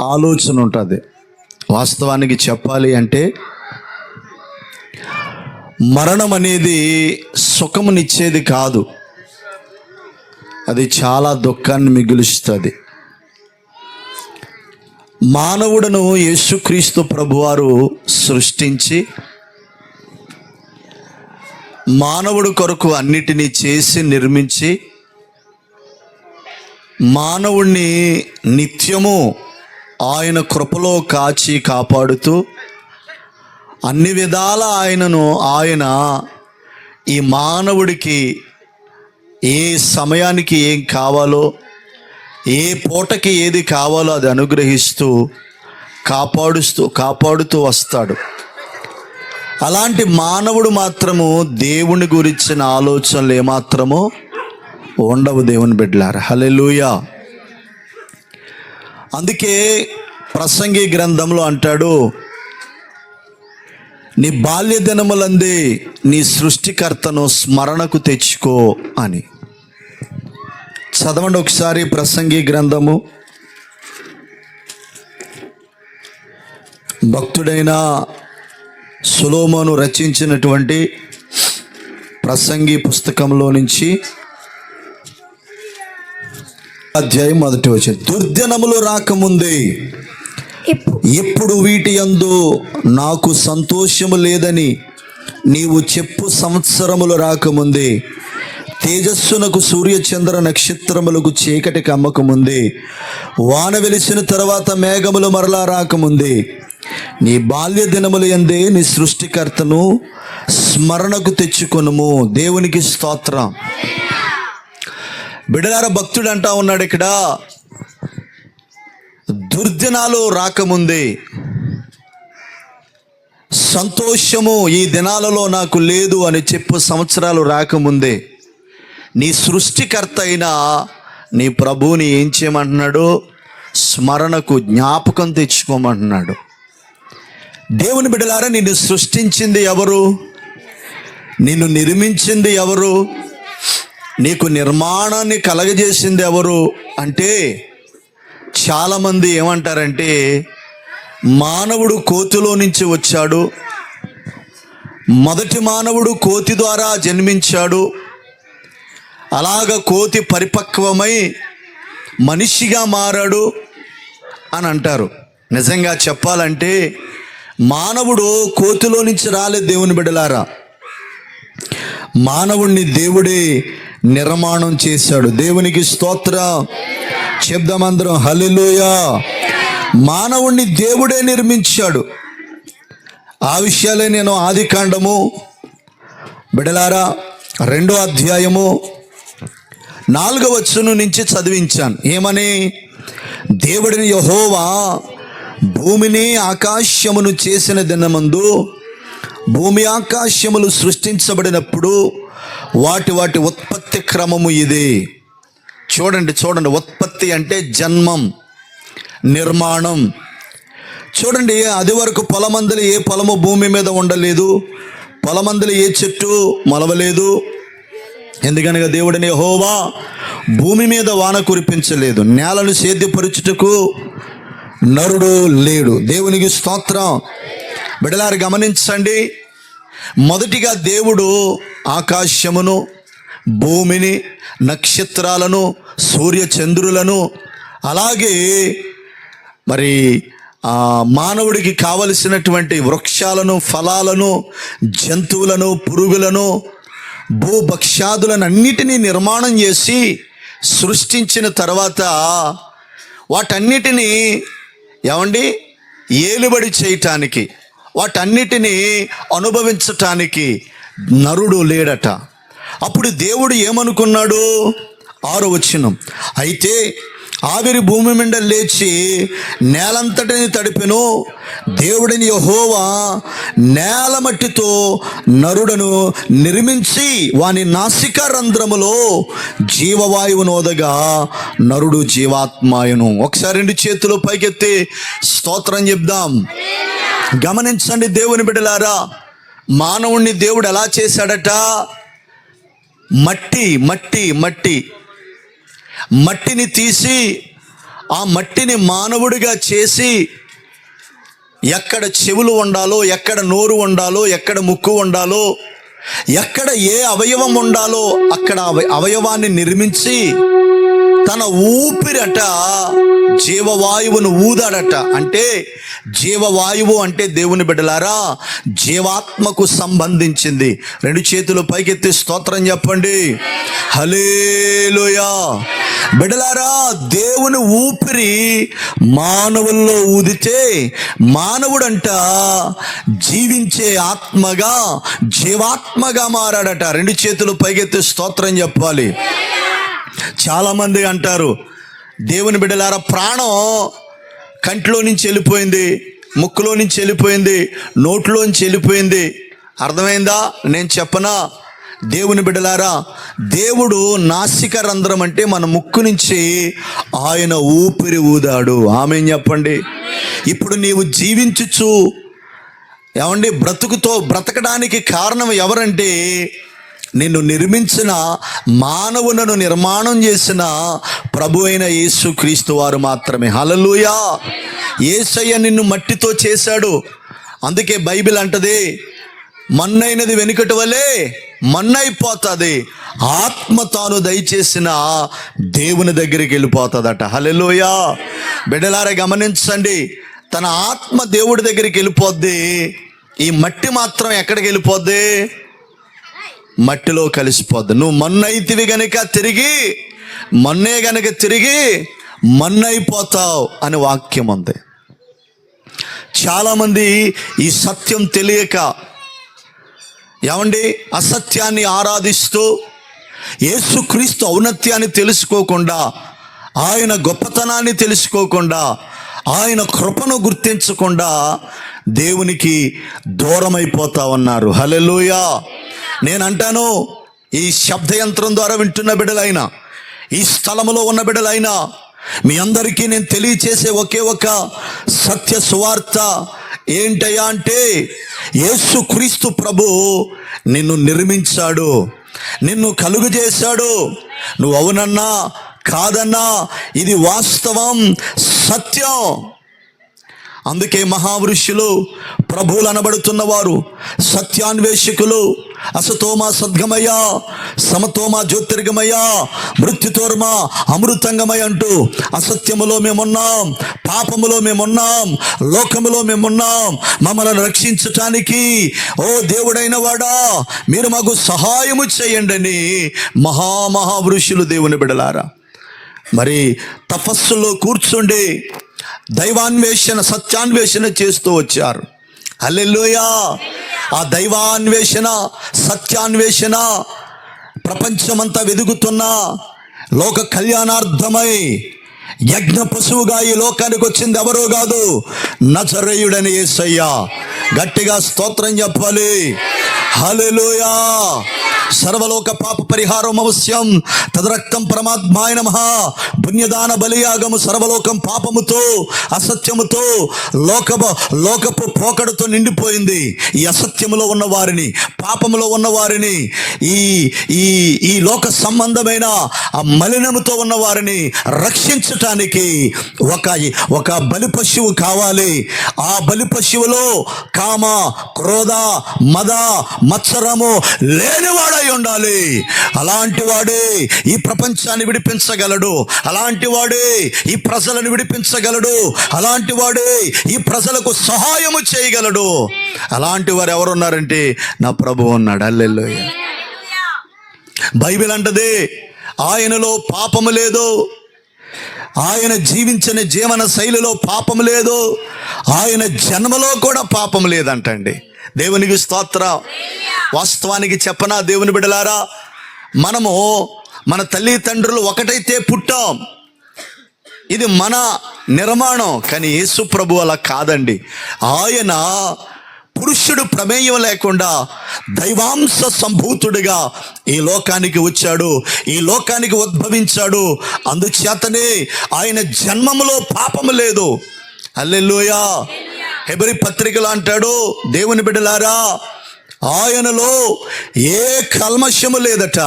ఆలోచన ఉంటుంది. వాస్తవానికి చెప్పాలి అంటే మరణం అనేది సుఖమునిచ్చేది కాదు. అది చాలా దుఃఖాన్ని మిగులుస్తుంది. మానవుడను యేసుక్రీస్తు ప్రభువారు సృష్టించి మానవుడు కొరకు అన్నిటినీ చేసి నిర్మించి మానవుణ్ణి నిత్యము ఆయన కృపలో కాచి కాపాడుతూ అన్ని విధాల ఆయనను ఆయన ఈ మానవుడికి ఏ సమయానికి ఏం కావాలో ఏ పూటకి ఏది కావాలో అది అనుగ్రహిస్తూ కాపాడుస్తూ కాపాడుతూ వస్తాడు. అలాంటి మానవుడు మాత్రము దేవుని గురించిన ఆలోచనలు ఏమాత్రమో ఉండవు దేవుని బిడ్డలారు. హలెలూయా అందుకే ప్రసంగి గ్రంథంలో అంటాడు నీ బాల్య దినములందే నీ సృష్టికర్తను స్మరణకు తెచ్చుకో అని. చదవండి ఒకసారి ప్రసంగి గ్రంథము. భక్తుడైన సులోమను రచించినటువంటి ప్రసంగి పుస్తకంలో నుంచి అధ్యాయం మొదటి వచ్చే దుర్దినములు రాకముందే ఎప్పుడు? వీటి యందు నాకు సంతోషము లేదని నీవు చెప్పు సంవత్సరములు రాకముందే. తేజస్సునకు సూర్యచంద్ర నక్షత్రములకు చీకటి కమ్మకముందే. వాన వెలిసిన తర్వాత మేఘములు మరలా రాకముందే. నీ బాల్య దినములు ఎందే నీ సృష్టికర్తను స్మరణకు తెచ్చుకొనుము. దేవునికి స్తోత్రం. బిడలార భక్తుడు అంటా ఉన్నాడు ఇక్కడ. దుర్దినాలు రాకముందే సంతోషము ఈ దినాలలో నాకు లేదు అని చెప్పు సంవత్సరాలు రాకముందే. నీ సృష్టికర్త అయిన నీ ప్రభువుని ఏం చేయమంటున్నాడు? స్మరణకు జ్ఞాపకం తెచ్చుకోమంటున్నాడు. దేవుని బిడలారా నిన్ను సృష్టించింది ఎవరు? నిన్ను నిర్మించింది ఎవరు? నీకు నిర్మాణాన్ని కలగజేసింది ఎవరు అంటే చాలామంది ఏమంటారంటే మానవుడు కోతిలో నుంచి వచ్చాడు మొదటి మానవుడు కోతి ద్వారా జన్మించాడు. అలాగ కోతి పరిపక్వమై మనిషిగా మారాడు అని అంటారు. నిజంగా చెప్పాలంటే మానవుడు కోతిలో నుంచి రాలేదు దేవుని బిడలారా మానవుణ్ణి దేవుడే నిర్మాణం చేశాడు. దేవునికి స్తోత్ర. చెప్దామందరం హల్లెలూయా. మానవుణ్ణి దేవుడే నిర్మించాడు. ఆ విషయాలే నేను ఆది కాండము. బిడలారా రెండో అధ్యాయము నాలుగవ వచ్చును నుంచి చదివించాను. ఏమని? దేవుడిని యహోవా భూమిని ఆకాశమును చేసిన దినమందు భూమి ఆకాశములు సృష్టించబడినప్పుడు వాటి వాటి ఉత్పత్తి క్రమము ఇది. చూడండి చూడండి ఉత్పత్తి అంటే జన్మం నిర్మాణం. చూడండి అది వరకు పొలమందులు ఏ పొలము భూమి మీద ఉండలేదు పొలమందులు ఏ చెట్టు మొలవలేదు. ఎందుకనగా దేవుడిని హోవా భూమి మీద వాన కురిపించలేదు నేలను సేద్యపరుచుటకు నరుడు లేడు. దేవునికి స్తోత్రం. బిడలారు గమనించండి మొదటిగా దేవుడు ఆకాశమును భూమిని నక్షత్రాలను సూర్యచంద్రులను అలాగే మరి మానవుడికి కావలసినటువంటి వృక్షాలను ఫలాలను జంతువులను పురుగులను భూభక్ష్యాదులను అన్నిటినీ నిర్మాణం చేసి సృష్టించిన తర్వాత వాటన్నిటినీ ఏమండి? ఏలుబడి చేయటానికి వాటన్నిటినీ అనుభవించటానికి నరుడు లేడట. అప్పుడు దేవుడు ఏమనుకున్నాడు? ఆరో వచ్చినం అయితే ఆవిరి భూమి మీద లేచి నేలంతటిని తడిపెను. దేవుడిని యహోవా నేల మట్టితో నరుడను నిర్మించి వాని నాసిక రంధ్రములో జీవవాయువు నోదగా నరుడు జీవాత్మాయును. ఒకసారి రెండు చేతులు పైకెత్తి స్తోత్రం చెప్దాం. గమనించండి దేవుని బిడ్డలారా మానవుణ్ణి దేవుడు ఎలా చేశాడట? మట్టి మట్టి మట్టి. మట్టిని తీసి ఆ మట్టిని మానవుడిగా చేసి ఎక్కడ చెవులు ఉండాలో ఎక్కడ నోరు ఉండాలో ఎక్కడ ముక్కు ఉండాలో ఎక్కడ ఏ అవయవం ఉండాలో అక్కడ అవయవాన్ని నిర్మించి తన ఊపిరట జీవవాయువును ఊదాడట. అంటే జీవవాయువు అంటే దేవుని బిడ్డలారా జీవాత్మకు సంబంధించింది. రెండు చేతులు పైకెత్తి స్తోత్రం చెప్పండి. హలేలుయా బిడలారా దేవుని ఊపిరి మానవుల్లో ఊదితే మానవుడంట జీవించే ఆత్మగా జీవాత్మగా మారాడట. రెండు చేతులు పైకెత్తి స్తోత్రం చెప్పాలి. చాలామంది అంటారు దేవుని బిడ్డలారా ప్రాణం కంటిలో నుంచి వెళ్ళిపోయింది ముక్కులో నుంచి వెళ్ళిపోయింది నోట్లో నుంచి వెళ్ళిపోయింది. అర్థమైందా? నేను చెప్పనా? దేవుని బిడ్డలారా దేవుడు నాసిక రంధ్రం అంటే మన ముక్కు నుంచి ఆయన ఊపిరి ఊదాడు. ఆమె చెప్పండి? ఇప్పుడు నీవు జీవించుచు ఏమండి బ్రతుకుతో బ్రతకడానికి కారణం ఎవరంటే నిన్ను నిర్మించిన మానవులను నిర్మాణం చేసిన ప్రభు అయిన యేసు క్రీస్తు వారు మాత్రమే. హలలుయా ఏసయ్య నిన్ను మట్టితో చేశాడు. అందుకే బైబిల్ అంటది మన్నైనది వెనుకటి వలే మన్నైపోతుంది. ఆత్మ తాను దయచేసిన దేవుని దగ్గరికి వెళ్ళిపోతుందట. హలెలుయా బిడ్డలారా గమనించండి తన ఆత్మ దేవుడి దగ్గరికి వెళ్ళిపోద్ది. ఈ మట్టి మాత్రం ఎక్కడికి వెళ్ళిపోద్ది? మట్టిలో కలిసిపోద్ది. నువ్వు మన్నైతివి గనుక తిరిగి మన్నే గనుక తిరిగి మన్నైపోతావు అని వాక్యం ఉంది. చాలామంది ఈ సత్యం తెలియక ఏమండి? అసత్యాన్ని ఆరాధిస్తూ యేసుక్రీస్తు ఔన్నత్యాన్ని తెలుసుకోకుండా ఆయన గొప్పతనాన్ని తెలుసుకోకుండా ఆయన కృపను గుర్తించకుండా దేవునికి దూరమైపోతా ఉన్నారు హలెలుయా నేను అంటాను ఈ శబ్ద యంత్రం ద్వారా వింటున్న బిడ్డలైనా ఈ స్థలములో ఉన్న బిడ్డలైనా మీ అందరికీ నేను తెలియచేసే ఒకే ఒక సత్య సువార్త ఏంటయ్యా అంటే యేసు క్రీస్తు ప్రభు నిన్ను నిర్మించాడు నిన్ను కలుగు చేశాడు. నువ్వు అవునన్నా కాదన్నా ఇది వాస్తవం సత్యం. అందుకే మహావృష్యులు ప్రభువులు అనబడుతున్నవారు సత్యాన్వేషకులు అసతోమ సద్గమయ సమతోమ జ్యోతిర్గమయ మృత్యుతోర్మ అమృతంగమయ అంటూ అసత్యములో మేమున్నాం పాపములో మేమున్నాం లోకములో మేమున్నాం మమ్మల్ని రక్షించటానికి ఓ దేవుడైన వాడా మీరు మాకు సహాయము చేయండి అని మహామహావృషులు దేవుని బిడలారా. మరి తపస్సులో కూర్చుండి దైవాన్వేషణ సత్యాన్వేషణ చేస్తూ వచ్చారు. అల్లెల్లోయా ఆ దైవాన్వేషణ సత్యాన్వేషణ ప్రపంచమంతా వెదుగుతున్న లోక కళ్యాణార్థమై యజ్ఞ పశువుగా ఈ లోకానికి వచ్చింది ఎవరో కాదు నచరేయుడని ఏసయ్యా గట్టిగా స్తోత్రం చెప్పాలి. హలోయా సర్వలోక పాప పరిహారం అవశ్యం. తదరక్తం పరమాత్మాయ నమ. పుణ్యదాన బలియాగము సర్వలోకం పాపముతో అసత్యముతో లోక లోకపు పోకడతో నిండిపోయింది. ఈ అసత్యములో ఉన్న వారిని పాపములో ఉన్న వారిని ఈ ఈ ఈ లోక సంబంధమైన ఆ మలినముతో ఉన్న వారిని రక్షించటానికి ఒక ఒక బలి పశువు కావాలి. ఆ బలి పశువులో కామ క్రోధ మద మత్సరము లేనివాడై ఉండాలి. అలాంటి వాడే ఈ ప్రపంచాన్ని విడిపించగలడు. అలాంటి వాడే ఈ ప్రజలను విడిపించగలడు. అలాంటి వాడే ఈ ప్రజలకు సహాయము చేయగలడు. అలాంటి వారు ఎవరున్నారంటే నా ప్రభు ఉన్నాడు. అల్లెల్లోయ బైబిల్ అంటది ఆయనలో పాపము లేదు. ఆయన జీవించిన జీవన శైలిలో పాపం లేదు. ఆయన జన్మలో కూడా పాపం లేదంటండి. దేవునికి స్తోత్ర. వాస్తవానికి చెప్పనా దేవుని బిడలారా మనము మన తల్లిదండ్రులు ఒకటైతే పుట్టాం. ఇది మన నిర్మాణం కానీ యేసు ప్రభు అలా కాదండి. ఆయన పురుషుడు ప్రమేయం లేకుండా దైవాంశ సంభూతుడిగా ఈ లోకానికి వచ్చాడు ఈ లోకానికి ఉద్భవించాడు. అందుచేతనే ఆయన జన్మములో పాపము లేదు. అల్లెల్లోయా హెబరి పత్రికలు అంటాడు దేవుని బిడ్డలారా ఆయనలో ఏ కల్మషము లేదట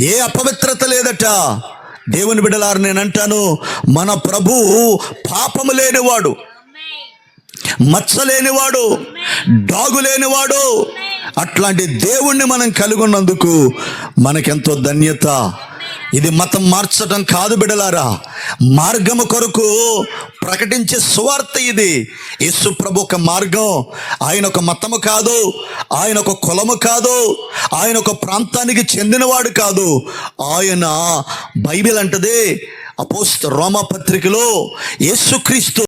ఏ అపవిత్రత లేదట. దేవుని బిడ్డలారు నేను అంటాను మన ప్రభు పాపము లేనివాడు మచ్చ లేనివాడు డాగు లేనివాడు అట్లాంటి దేవుణ్ణి మనం కలుగున్నందుకు మనకెంతో ధన్యత. ఇది మతం మార్చడం కాదు బిడలారా మార్గము కొరకు ప్రకటించే సువార్త ఇది. యేసు ప్రభు ఒక మార్గం. ఆయన ఒక మతము కాదు. ఆయన ఒక కులము కాదు. ఆయన ఒక ప్రాంతానికి చెందినవాడు కాదు. ఆయన బైబిల్ అంటది. అపోస్త రోమా పత్రికలో యేసుక్రీస్తు